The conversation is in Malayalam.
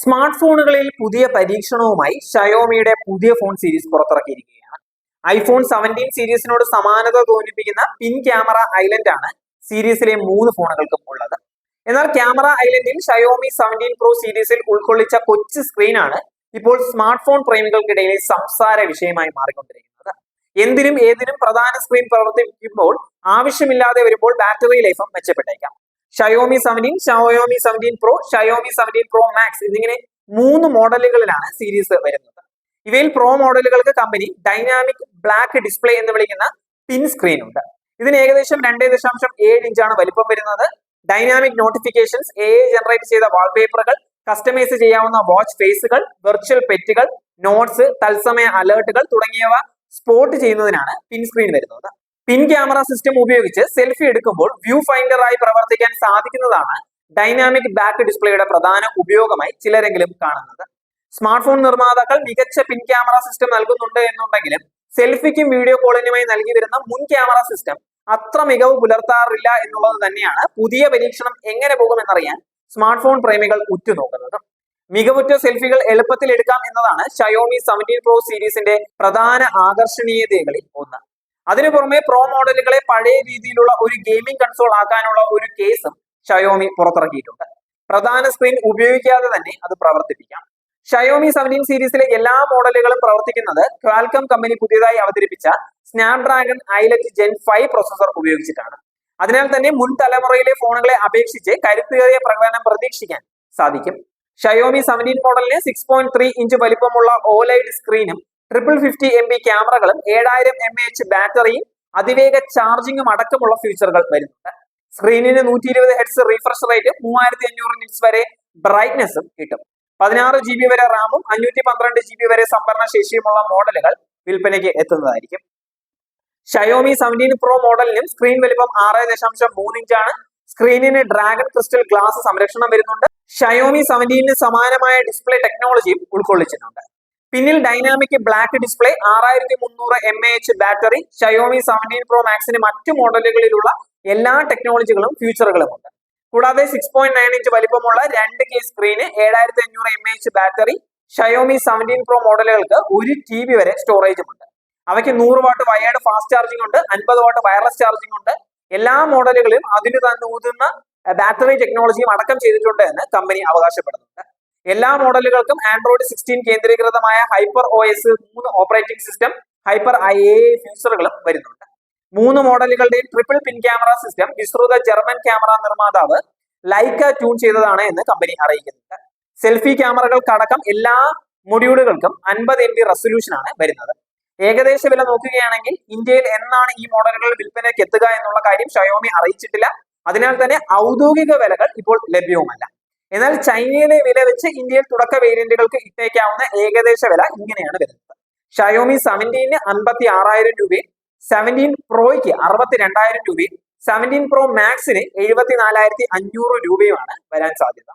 സ്മാർട്ട് ഫോണുകളിൽ പുതിയ പരീക്ഷണവുമായി ഷയോമിയുടെ പുതിയ ഫോൺ സീരീസ് പുറത്തിറക്കിയിരിക്കുകയാണ്. ഐഫോൺ സെവന്റീൻ സീരീസിനോട് സമാനത തോന്നിപ്പിക്കുന്ന പിൻ ക്യാമറ ഐലൻഡ് ആണ് സീരീസിലെ മൂന്ന് ഫോണുകൾക്കും ഉള്ളത്. എന്നാൽ ക്യാമറ ഐലൻഡിൽ ഷയോമി സെവന്റീൻ പ്രോ സീരീസിൽ ഉൾക്കൊള്ളിച്ച കൊച്ചു സ്ക്രീനാണ് ഇപ്പോൾ സ്മാർട്ട് ഫോൺ പ്രേമികൾക്കിടയിലെ സംസാര വിഷയമായി മാറിക്കൊണ്ടിരിക്കുന്നത്. എന്തിനും ഏതിനും പ്രധാന സ്ക്രീൻ പ്രവർത്തിപ്പിക്കുമ്പോൾ ആവശ്യമില്ലാതെ വരുമ്പോൾ ബാറ്ററി ലൈഫും മെച്ചപ്പെട്ടേക്കാം. Xiaomi seventeen Xiaomi seventeen pro Xiaomi seventeen pro max എന്നിങ്ങനെ മൂന്ന് മോഡലുകളിലാണ് സീരീസ് വരുന്നത്. ഇവയിൽ പ്രോ മോഡലുകൾക്ക് കമ്പനി ഡൈനാമിക് ബ്ലാക്ക് ഡിസ്പ്ലേ എന്ന് വിളിക്കുന്ന പിൻ സ്ക്രീൻ ഉണ്ട്. ഇതിന് ഏകദേശം രണ്ടേ ദശാംശം ഏഴ് ഇഞ്ചാണ് വലിപ്പം വരുന്നത്. ഡൈനാമിക് നോട്ടിഫിക്കേഷൻസ് എ ജനറേറ്റ് ചെയ്ത വാൾപേപ്പറുകൾ കസ്റ്റമൈസ് ചെയ്യാവുന്ന വാച്ച് ഫേസുകൾ വെർച്വൽ പെറ്റുകൾ നോട്ട്സ് തത്സമയ അലേർട്ടുകൾ തുടങ്ങിയവ സ്പോട്ട് ചെയ്യുന്നതിനാണ് പിൻ സ്ക്രീൻ വരുന്നത്. പിൻ ക്യാമറ സിസ്റ്റം ഉപയോഗിച്ച് സെൽഫി എടുക്കുമ്പോൾ വ്യൂ ഫൈൻഡറായി പ്രവർത്തിക്കാൻ സാധിക്കുന്നതാണ് ഡൈനാമിക് ബാക്ക് ഡിസ്പ്ലേയുടെ പ്രധാന ഉപയോഗമായി ചിലരെങ്കിലും കാണുന്നത്. സ്മാർട്ട് ഫോൺ നിർമ്മാതാക്കൾ മികച്ച പിൻ ക്യാമറ സിസ്റ്റം നൽകുന്നുണ്ട് എന്നുണ്ടെങ്കിലും സെൽഫിക്കും വീഡിയോ കോളിനുമായി നൽകി വരുന്ന മുൻ ക്യാമറ സിസ്റ്റം അത്ര മികവ് പുലർത്താറില്ല എന്നുള്ളത് തന്നെയാണ് പുതിയ പരീക്ഷണം എങ്ങനെ പോകുമെന്നറിയാൻ സ്മാർട്ട് ഫോൺ പ്രേമികൾ ഉറ്റുനോക്കുന്നത്. മികവുറ്റ സെൽഫികൾ എളുപ്പത്തിൽ എടുക്കാം എന്നതാണ് ഷയോമി സെവന്റീൻ പ്രോ സീരീസിന്റെ പ്രധാന ആകർഷണീയതകളിൽ ഒന്ന്. അതിനു പുറമെ പ്രോ മോഡലുകളെ പഴയ രീതിയിലുള്ള ഒരു ഗെയിമിംഗ് കൺസോൾ ആക്കാനുള്ള ഒരു കേസും ഷയോമി പുറത്തിറക്കിയിട്ടുണ്ട്. പ്രധാന സ്ക്രീൻ ഉപയോഗിക്കാതെ തന്നെ അത് പ്രവർത്തിപ്പിക്കാം. ഷയോമി സെവന്റീൻ സീരീസിലെ എല്ലാ മോഡലുകളും പ്രവർത്തിക്കുന്നത് ക്വാൽക്കം കമ്പനി പുതിയതായി അവതരിപ്പിച്ച Snapdragon elite gen five processor ഉപയോഗിച്ചിട്ടാണ്. അതിനാൽ തന്നെ മുൻ തലമുറയിലെ ഫോണുകളെ അപേക്ഷിച്ച് കരുത്തേറിയ പ്രകടനം പ്രതീക്ഷിക്കാൻ സാധിക്കും. ഷയോമി സെവന്റീൻ മോഡലിന് സിക്സ് പോയിന്റ് ത്രീ ഇഞ്ച് വലിപ്പമുള്ള ഓലൈഡ് സ്ക്രീനും ട്രിപ്പിൾ ഫിഫ്റ്റി എം ബി ക്യാമറകളും ഏഴായിരം എം എച്ച് ബാറ്ററിയും അതിവേഗ ചാർജിങ്ങും അടക്കമുള്ള ഫീച്ചറുകൾ വരുന്നുണ്ട്. സ്ക്രീനിന് നൂറ്റി ഇരുപത് ഹെഡ്സ് റീഫ്രഷ് റേറ്റ് മൂവായിരത്തി അഞ്ഞൂറ് നിറ്റ്സ് വരെ ബ്രൈറ്റ്നസ്സും കിട്ടും. പതിനാറ് ജി ബി വരെ റാമും അഞ്ഞൂറ്റി പന്ത്രണ്ട് ജി ബി വരെ സംഭരണ ശേഷിയുമുള്ള മോഡലുകൾ വിൽപ്പനയ്ക്ക് എത്തുന്നതായിരിക്കും. ഷയോമി സെവന്റീൻ പ്രോ മോഡലിനും സ്ക്രീൻ വലിപ്പം ആറ് ദശാംശം മൂന്ന് ഇഞ്ചാണ് സ്ക്രീനിന് ഡ്രാഗൺ ക്രിസ്റ്റൽ ഗ്ലാസ് സംരക്ഷണം വരുന്നുണ്ട്. ഷയോമി സെവന്റീനിന് സമാനമായ ഡിസ്പ്ലേ ടെക്നോളജിയും ഉൾക്കൊള്ളിച്ചിട്ടുണ്ട്. പിന്നിൽ ഡൈനാമിക് ബ്ലാക്ക് ഡിസ്പ്ലേ ആറായിരത്തി മുന്നൂറ് M A H battery Xiaomi seventeen pro മാക്സിന് മറ്റ് മോഡലുകളിലുള്ള എല്ലാ ടെക്നോളജികളും ഫ്യൂച്ചറുകളും ഉണ്ട് കൂടാതെ സിക്സ് പോയിന്റ് നയൻ ഇഞ്ച് വലിപ്പമുള്ള രണ്ട് കെ സ്ക്രീന് ഏഴായിരത്തി അഞ്ഞൂറ് M A H battery Xiaomi seventeen pro മോഡലുകൾക്ക് ഒരു ടി ബി വരെ സ്റ്റോറേജും ഉണ്ട്. അവയ്ക്ക് നൂറ് വാട്ട് വയേർഡ് ഫാസ്റ്റ് ചാർജിംഗ് ഉണ്ട് അൻപത് വാട്ട് വയർലെസ് ചാർജിംഗ് ഉണ്ട്. എല്ലാ മോഡലുകളിലും അതിന് തന്നെ ഊതുന്ന ബാറ്ററി ടെക്നോളജിയും അടക്കം ചെയ്തിട്ടുണ്ട് എന്ന് കമ്പനി അവകാശപ്പെടുന്നുണ്ട്. എല്ലാ മോഡലുകൾക്കും ആൻഡ്രോയിഡ് സിക്സ്റ്റീൻ കേന്ദ്രീകൃതമായ ഹൈപ്പർ ഒ എസ് മൂന്ന് operating system Hyper A I ഫ്യൂസറുകളും വരുന്നുണ്ട്. മൂന്ന് മോഡലുകളുടെയും ട്രിപ്പിൾ പിൻ ക്യാമറ സിസ്റ്റം വിശ്രുത ജർമ്മൻ ക്യാമറ നിർമ്മാതാവ് ലൈക്ക ട്യൂൺ ചെയ്തതാണ് എന്ന് കമ്പനി അറിയിക്കുന്നുണ്ട്. സെൽഫി ക്യാമറകൾക്കടക്കം എല്ലാ മൊഡ്യൂളുകൾക്കും അൻപത് എം ബി റെസൊല്യൂഷൻ ആണ് വരുന്നത്. ഏകദേശ വില നോക്കുകയാണെങ്കിൽ ഇന്ത്യയിൽ എന്നാണ് ഈ മോഡലുകൾ വിൽപ്പനയ്ക്ക് എത്തുക എന്നുള്ള കാര്യം ഷയോമി അറിയിച്ചിട്ടില്ല. അതിനാൽ തന്നെ ഔദ്യോഗിക വിലകൾ ഇപ്പോൾ ലഭ്യവുമല്ല. എന്നാൽ ചൈനയിലെ വില വെച്ച് ഇന്ത്യയിൽ തുടക്ക വേരിയന്റുകൾക്ക് ഇട്ടേക്കാവുന്ന ഏകദേശ വില ഇങ്ങനെയാണ് വരുന്നത്. ഷയോമി സെവന്റീന് അൻപത്തി ആറായിരം രൂപയും സെവന്റീൻ പ്രോയ്ക്ക് അറുപത്തി രണ്ടായിരം രൂപയും സെവന്റീൻ പ്രോ മാക്സിന് എഴുപത്തി നാലായിരത്തി അഞ്ഞൂറ് രൂപയുമാണ് വരാൻ സാധ്യത.